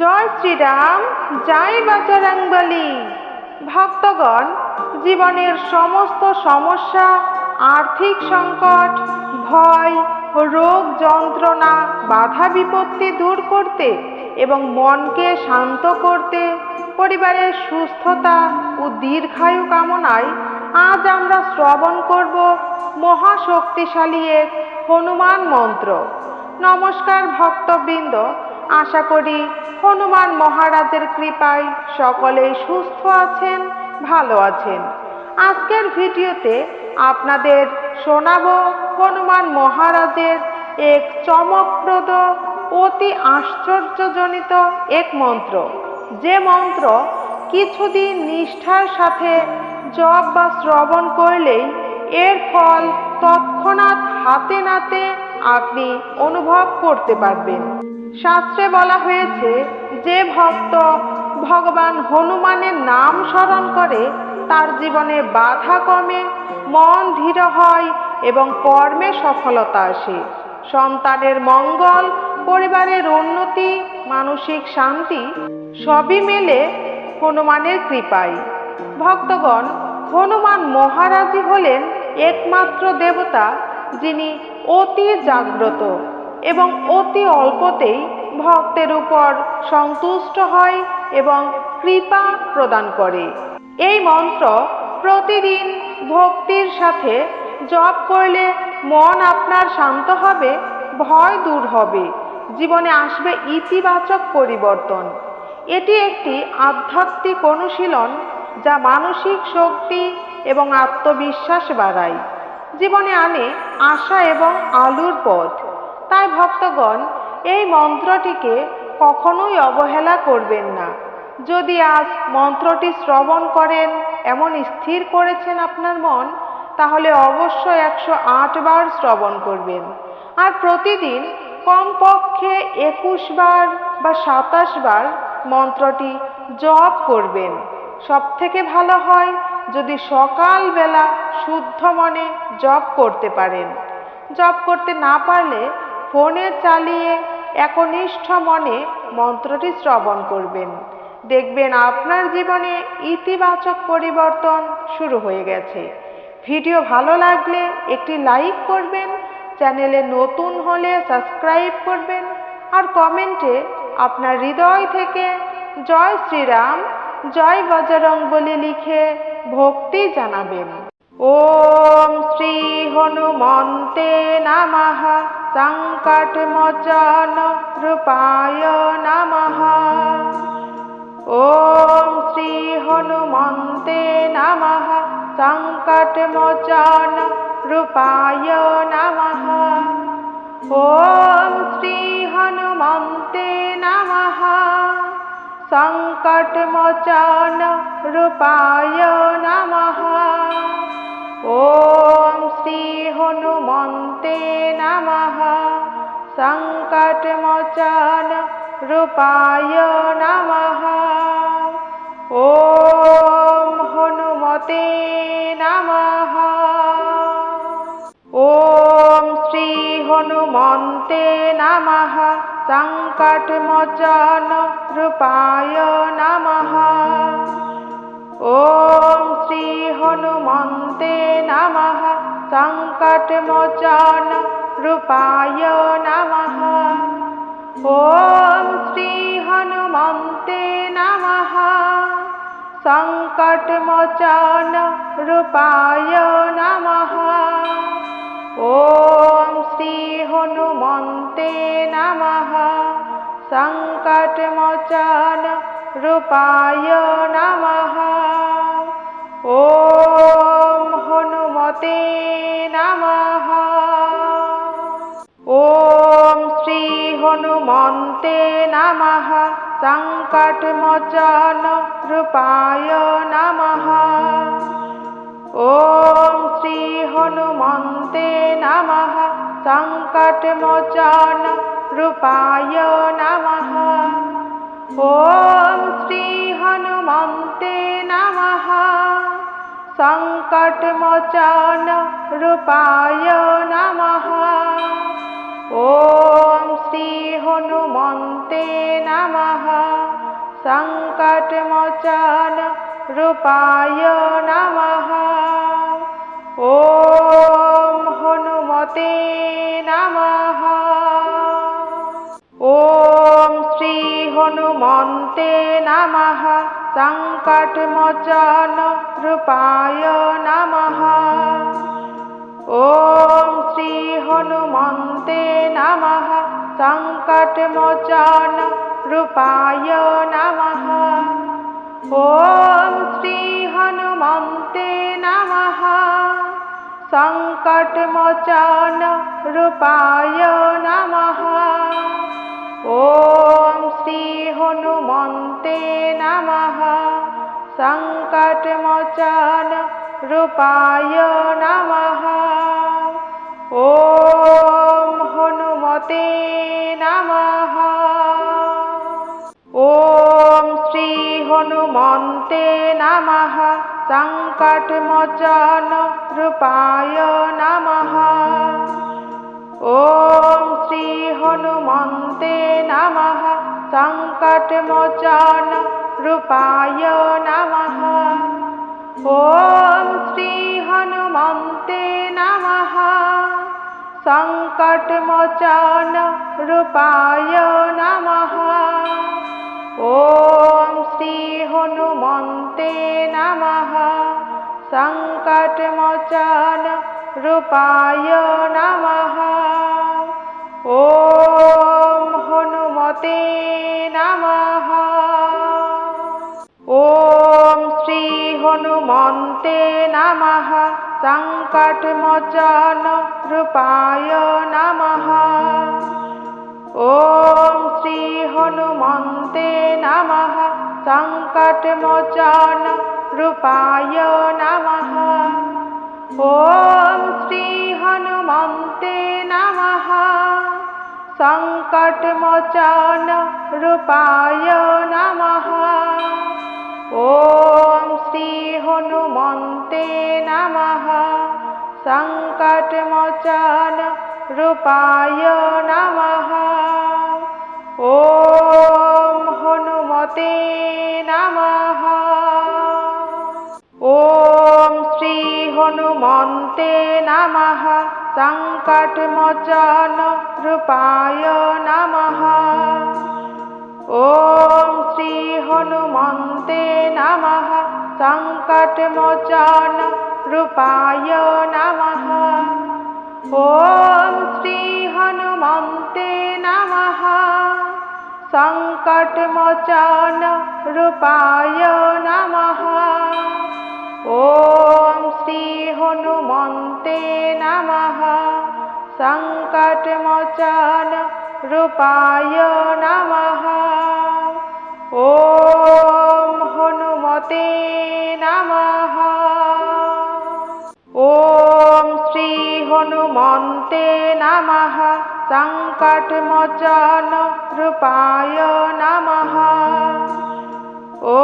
জয় শ্রীরাম, জয় বজরংবলী ভক্তগণ, জীবনের সমস্ত সমস্যা, আর্থিক সংকট, ভয়, রোগ যন্ত্রণা, বাধা বিপত্তি দূর করতে এবং মনকে শান্ত করতে, পরিবারের সুস্থতা ও দীর্ঘায়ু কামনায় আজ আমরা শ্রবণ করব মহাশক্তিশালী এক হনুমান মন্ত্র। নমস্কার ভক্তবৃন্দ আশা করি হনুমান মহারাজের কৃপায় সকলেই সুস্থ আছেন, ভালো আছেন। আজকের ভিডিওতে আপনাদের শোনাব হনুমান মহারাজের এক চমকপ্রদ, অতি আশ্চর্যজনিত এক মন্ত্র। যে মন্ত্র কিছুদিন নিষ্ঠার সাথে জপ বা শ্রবণ করলেই এর ফল তৎক্ষণাৎ হাতে নাতে আপনি অনুভব করতে পারবেন। শাস্ত্রে বলা হয়েছে, যে ভক্ত ভগবান হনুমানের নাম স্মরণ করে, তার জীবনে বাধা কমে, মন ধীর হয় এবং কর্মে সফলতা আসে। সন্তানের মঙ্গল, পরিবারের উন্নতি, মানসিক শান্তি, সবই মেলে হনুমানের কৃপায়। ভক্তগণ, হনুমান মহারাজই হলেন একমাত্র দেবতা যিনি অতি জাগ্রত। এবং অতি অল্পতেই ভক্তের উপর সন্তুষ্ট হয় এবং কৃপা প্রদান করে। এই মন্ত্র প্রতিদিন ভক্তির সাথে জপ করলে মন আপনার শান্ত হবে, ভয় দূর হবে, জীবনে আসবে ইতিবাচক পরিবর্তন। এটি একটি আধ্যাত্মিক অনুশীলন যা মানসিক শক্তি এবং আত্মবিশ্বাস বাড়ায়। জীবনে আনে আশা এবং আলুর পথ। তাই ভক্তগণ, এই মন্ত্রটিকে কখনোই অবহেলা করবেন না। যদি আজ মন্ত্রটি শ্রবণ করেন, এমন স্থির করেছেন আপনার মন, তাহলে অবশ্যই একশো বার শ্রবণ করবেন। আর প্রতিদিন কমপক্ষে একুশ বার বা সাতাশ বার মন্ত্রটি জপ করবেন। সব থেকে ভালো হয় যদি সকালবেলা শুদ্ধ মনে জপ করতে পারেন। জপ করতে না পারলে ফোনে চালিয়ে একনিষ্ঠ মনে মন্ত্রটি শ্রবণ করবেন। দেখবেন আপনার জীবনে ইতিবাচক পরিবর্তন শুরু হয়ে গেছে। ভিডিও ভালো লাগলে একটি লাইক করবেন, চ্যানেলে নতুন হলে সাবস্ক্রাইব করবেন আর কমেন্টে আপনার হৃদয় থেকে জয় শ্রীরাম, জয় বজরং বলে লিখে ভক্তি জানাবেন। ওম শ্রী হনুমন্তে নমঃ সংকট মোচন রূপায় নমঃ ওম শ্রী হনুমন্তে নমঃ সংকট মোচন রূপায় নমঃ ওম শ্রী হনুমন্তে নমঃ। সংকট মোচন রূপায় নমঃ। ওম শ্রী হনুমন্তে নমঃ। সংকট মোচন রূপায় নমঃ। ওম হনুমতে ওম শ্রী হনুমন্তে নমঃ। সংকট মোচন রূপায় নমঃ। ওম শ্রী হনুমন্তে নমঃ। সংকট মোচন সংকট মোচন রূপায় নমঃ। ওম শ্রী হনুমন্তে নমঃ। সংকট মোচন রূপায় নমঃ। ওম শ্রী হনুমন্তে নমঃ। সংকট মোচন রূপায় নমঃ। सङ्कटमोचन रूपाय नमः ॐ हनुमते नमः ॐ श्रीहनुमन्ते नमः सङ्कटमोचन रूपाय नमः ॐ श्रीहनुमन्ते नमः सङ्कटमोचन रूपाय नमः ॐ श्रीहनुमन्ते नमः सङ्कटमोचन रूपाय नमः ॐ श्रीहनुमन्ते नमः सङ्कटमोचन रूपाय नमः ॐ हनुमते नमः অন্তে নম। সংকটমোচন রূপায় নম। ওম শ্রী হনুমন্তে নম। সংকটমোচন রূপায় নম। ওম শ্রী হনুমন্তে নম। সংকটমোচন রূপায় নম। ॐ श्रीहनुमन्ते नमः सङ्कटमोचन रूपाय नमः ॐ हनुमते नमः ॐ श्रीहनुमन्ते नमः सङ्कटमोचन रूपाय नमः ॐ श्रीहनुमन्ते नमः सङ्कटमोचन रूपाय नमः ॐ श्रीहनुमन्ते नमः सङ्कटमोचन रूपाय नमः ॐ श्रीहनुमन्ते नमः सङ्कटमोचन রূপায় নম। ও হনুমতে নম। ও শ্রী হনুমন্তে নম। সংকটমোচন রূপায় নম। ও শ্রী হনুমন্তে নম। সংকটমোচন রূপায় নমঃ। ॐ श्रीहनुमन्ते नमः सङ्कटमोचन रूपाय नमः ॐ श्रीहनुमन्ते नमः सङ्कटमोचन रूपाय नमः ॐ हनुमते नमः অন্তে নম সংকটমোচন রূপায় নম। ও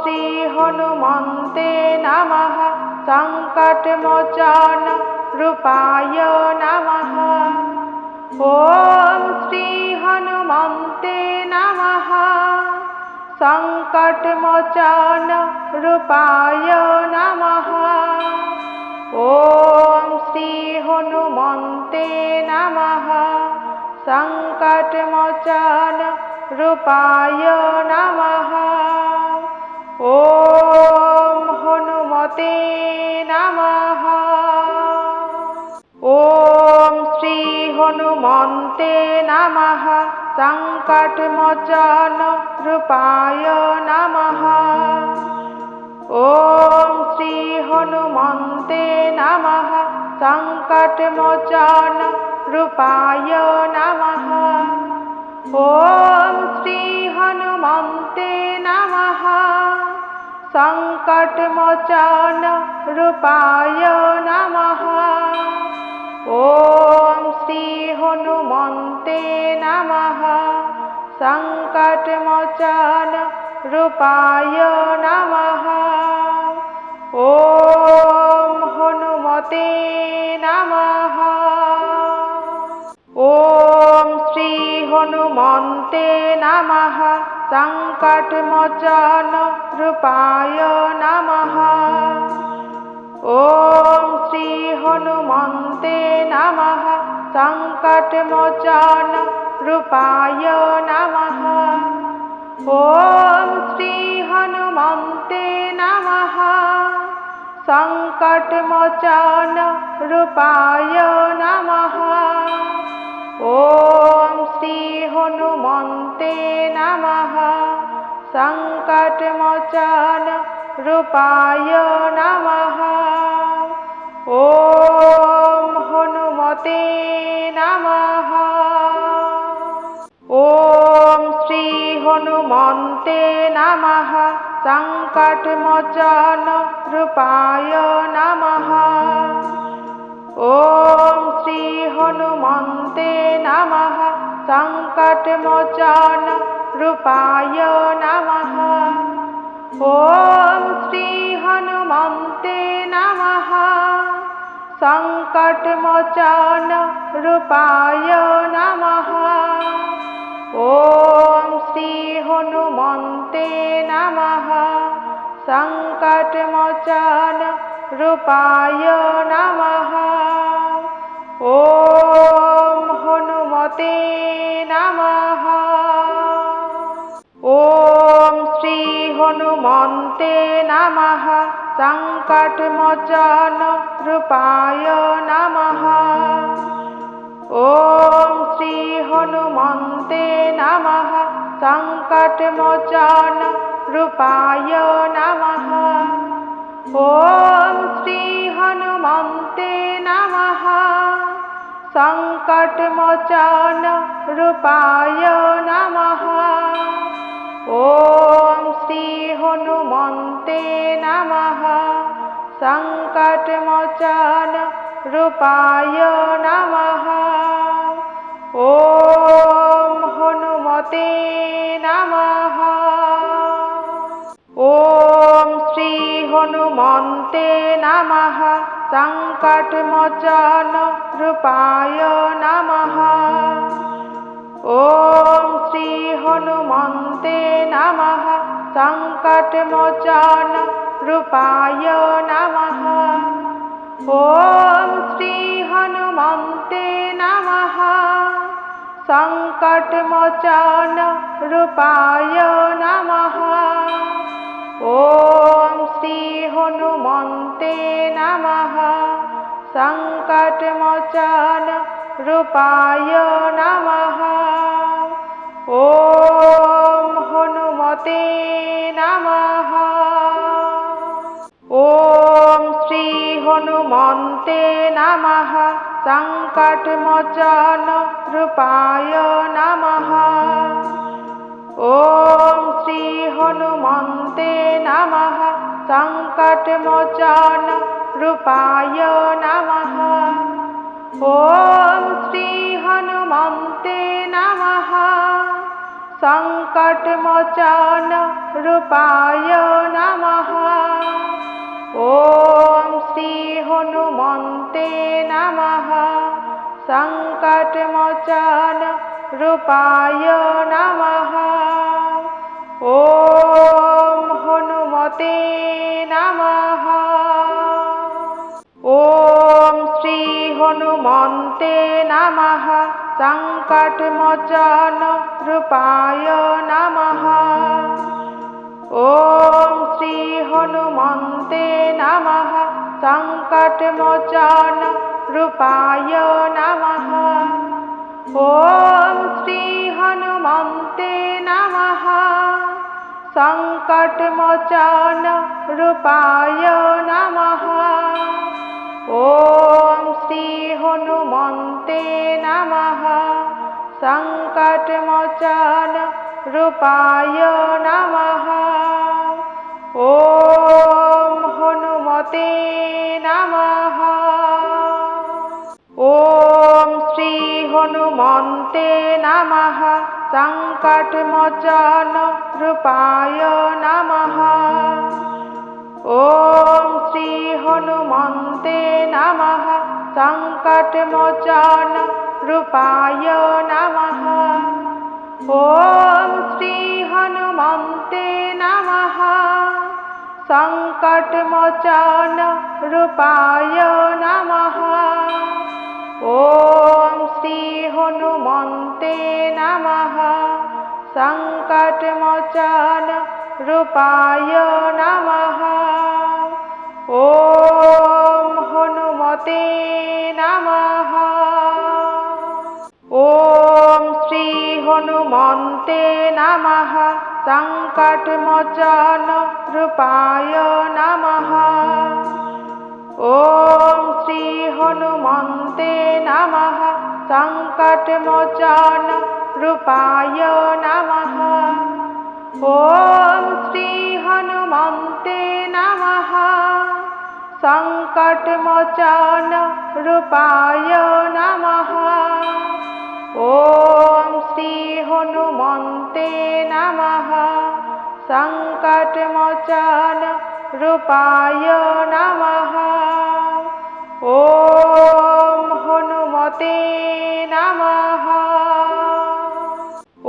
শ্রী হনুমন্তে নম সংকটমোচন রূপায় নম। ও শ্রী হনুমন্তে নম সংকটমোচন রূপায় নম। ওম श्रीहनुमन्ते नमः सङ्कटमोचन रूपाय नमः ॐ हनुमते नमः ॐ श्रीहनुमन्ते नमः सङ्कटमोचन रूपाय नमः ॐ श्रीहनुमन्ते नमः सङ्कटमोचन रूपाय नमः ॐ श्रीहनुमन्ते नमः सङ्कटमोचन रूपाय नमः ॐ श्रीहनुमन्ते नमः सङ्कटमोचन रूपाय नमः ॐ सङ्कटमोचन रूपाय नमः ॐ श्रीहनुमन्ते नमः सङ्कटमोचन रूपाय नमः ॐ श्रीहनुमन्ते नमः सङ्कटमोचन रूपाय नमः ॐ श्रीहनुमन्ते नमः सङ्कटमोचन रूपाय नमः ॐ हनुमते नमः ॐ श्रीहनुमन्ते नमः सङ्कटमोचन रूपाय नमः ॐ श्रीहनुमन्ते नमः सङ्कटमोचन रूपाय नमः ॐ श्रीहनुमन्ते नमः सङ्कटमोचन रूपाय नमः ॐ श्रीहनुमन्ते नमः सङ्कटमोचन रूपाय नमः ॐ हनुमते नमः মোচন নম ও শ্রী হনুমন্তে নম সংকটমোচন রূপায় নমঃ ওম শ্রী হনুমন্তে নম সংকটমোচন রূপায় নমঃ ওম শ্রী হনুমন্তে নমঃ सङ्कटमोचन रूपाय नमः ॐ हनुमते नमः ॐ श्रीहनुमन्ते नमः सङ्कटमोचन रूपाय नमः ॐ श्रीहनुमन्ते नमः सङ्कटमोचन रूपाय नमः ॐ श्रीहनुमन्ते नमः सङ्कटमोचन रूपाय नमः ॐ श्रीहनुमन्ते नमः सङ्कटमोचन रूपाय नमः ॐ हनुमते नमः श्रीहनुमन्ते नमः सङ्कटमोचन रूपाय नमः ॐ श्रीहनुमन्ते नमः सङ्कटमोचन रूपाय नमः ॐ श्रीहनुमन्ते नमः सङ्कटमोचन रूपाय नमः ॐ ভগবতে হনুমন্তে নমঃ। সংকটমোচন রূপায় নমঃ। ওম হনুমতে নমঃ। ওম শ্রী হনুমন্তে নমঃ। সংকটমোচন রূপায় নমঃ। ওম শ্রী হনুমন্তে নমঃ। सङ्कटमोचन रूपाय नमः ॐ श्रीहनुमन्ते नमः सङ्कटमोचन रूपाय नमः ॐ श्रीहनुमन्ते नमः सङ्कटमोचन रूपाय नमः ॐ हनुमते नमः ॐ श्रीहनुमन्ते नमः सङ्कटमोचन रूपाय नमः ॐ श्रीहनुमन्ते नमः सङ्कटमोचन रूपाय नमः ॐ श्रीहनुमन्ते नमः सङ्कटमोचन रूपाय नमः ॐ श्रीहनुमन्ते नमः सङ्कटमोचन रूपाय नमः ॐ हनुमते नमः ॐ श्रीहनुमन्ते नमः सङ्कटमोचन रूपाय नमः ॐ श्रीहनुमन्ते नमः सङ्कटमोचन रूपाय नमः ॐ श्रीहनुमन्ते नमः सङ्कटमोचन रूपाय नमः ॐ श्रीहनुमन्ते नमः सङ्कटमोचन रूपाय नमः ॐ हनुमते नमः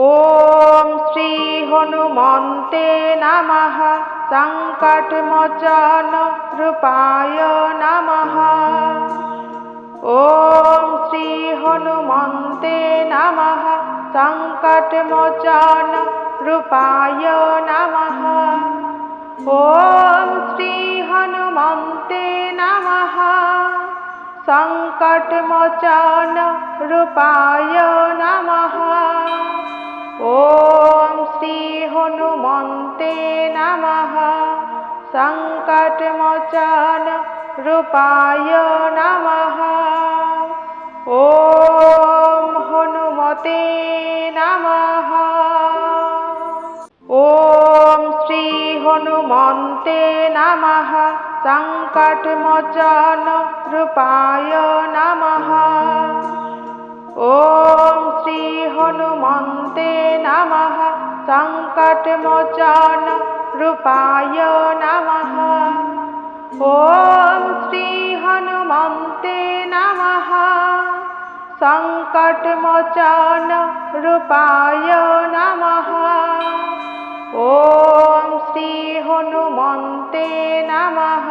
ॐ श्रीहनुमन्ते नमः सङ्कटमोचन रूपाय नमः ॐ श्रीहनुमन्ते नमः सङ्कटमोचन रूपाय नमः ॐ श्रीहनुमन्ते नमः सङ्कटमोचन रूपाय नमः ॐ श्रीहनुमन्ते नमः सङ्कटमोचन রূপায় নমঃ। ওম হনুমতে নমঃ। ওম শ্রী হনুমন্তে নমঃ। সংকটমোচন রূপায় নমঃ। ওম শ্রী হনুমন্তে নমঃ। সংকটমোচন রূপায় নমঃ। ওম सङ्कटमोचन रूपाय नमः ॐ श्रीहनुमन्ते नमः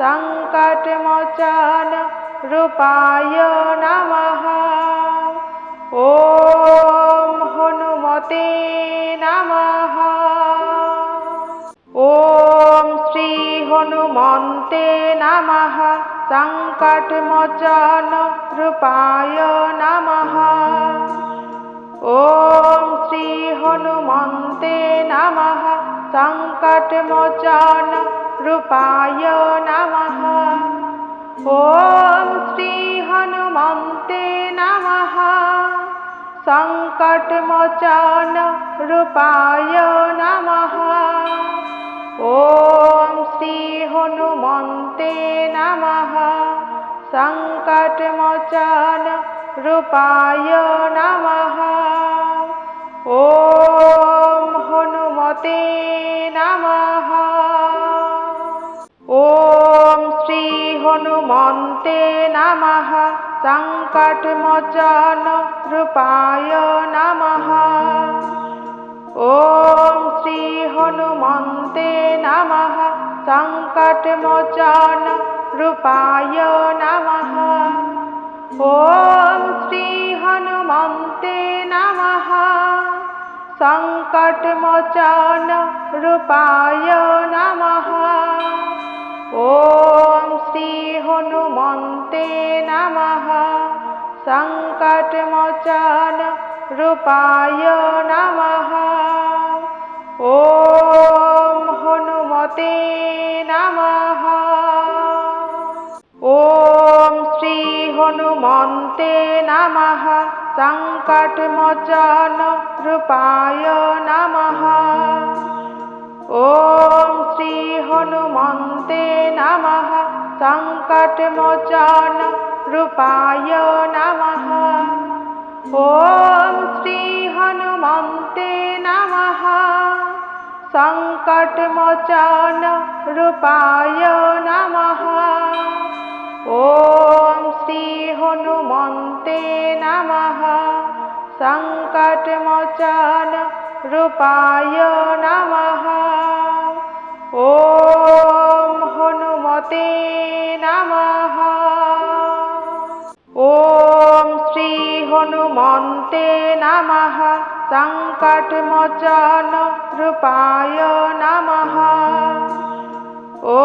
सङ्कटमोचन रूपाय नमः ॐ हनुमते नमः ॐ श्रीहनुमन्ते नमः सङ्कटमोचन रूपाय नमः ॐ श्रीहनुमन्ते नमः सङ्कटमोचन रूपाय नमः ॐ श्रीहनुमन्ते नमः सङ्कटमोचन रूपाय नमः ॐ श्रीहनुमन्ते नमः सङ्कटमोचन रूपाय नमः ॐ हनुमते नमः ॐ श्रीहनुमन्ते नमः सङ्कटमोचन रूपाय नमः ॐ श्रीहनुमन्ते नमः सङ्कटमोचन रूपाय नमः ॐ श्रीहनुमन्ते नमः सङ्कटमोचन रूपाय नमः ॐ श्रीहनुमन्ते नमः सङ्कटमोचन रूपाय नमः ॐ हनुमते नमः श्रीहनुमन्ते नमः सङ्कटमोचन रूपाय नमः ॐ श्रीहनुमन्ते नमः सङ्कटमोचन रूपाय नमः ॐ श्रीहनुमन्ते नमः सङ्कटमोचन रूपाय नमः ॐ ভগবতে হনুমন্তে নমঃ। সংকটমোচন রূপায় নমঃ। ও হনুমতে নমঃ। ও শ্রী হনুমন্তে নমঃ। সংকটমোচন রূপায় নমঃ। ও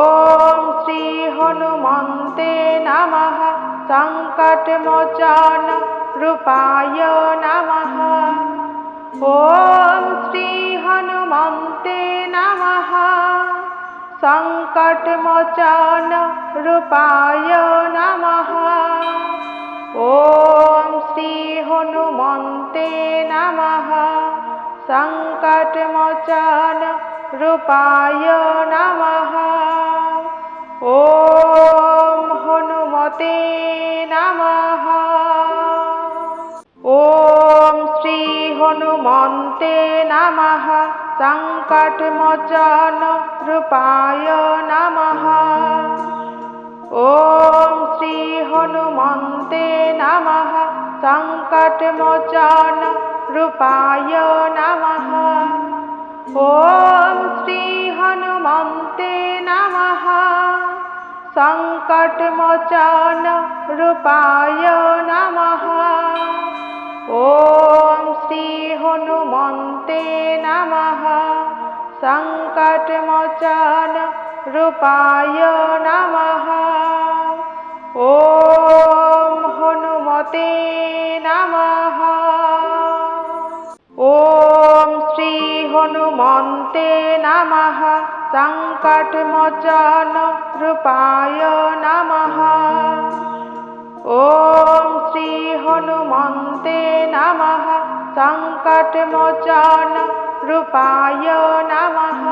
শ্রী হনুমন্তে নমঃ। सङ्कटमोचन रूपाय नमः ॐ श्री हनुमन्ते नमः सङ्कटमोचन रूपाय नमः ॐ श्री हनुमन्ते नमः सङ्कटमोचन रूपाय नमः ॐ মতে নমঃ ওম শ্রী হনুমন্তে নমঃ সংকটমোচন রূপায় নমঃ ওম শ্রী হনুমন্তে নমঃ সংকটমোচন রূপায় নমঃ ওম শ্রী হনুমন্তে নমঃ सङ्कटमोचन रूपाय नमः ॐ श्री हनुमन्ते नमः सङ्कटमोचन रूपाय नमः ॐ हनुमते नमः ॐ श्री हनुमन्ते नमः सङ्कटमोचन रूपाय नमः ॐ श्री हनुमन्ते नमः सङ्कटमोचन रूपाय नमः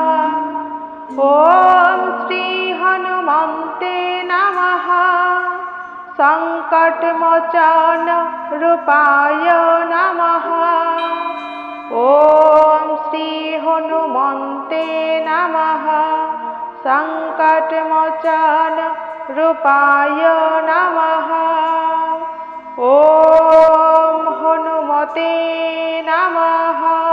ॐ श्री हनुमन्ते नमः सङ्कटमोचन रूपाय नमः ॐ श्रीहनुमन्ते नमः सङ्कटमोचन रूपाय नमः ॐ हनुमते नमः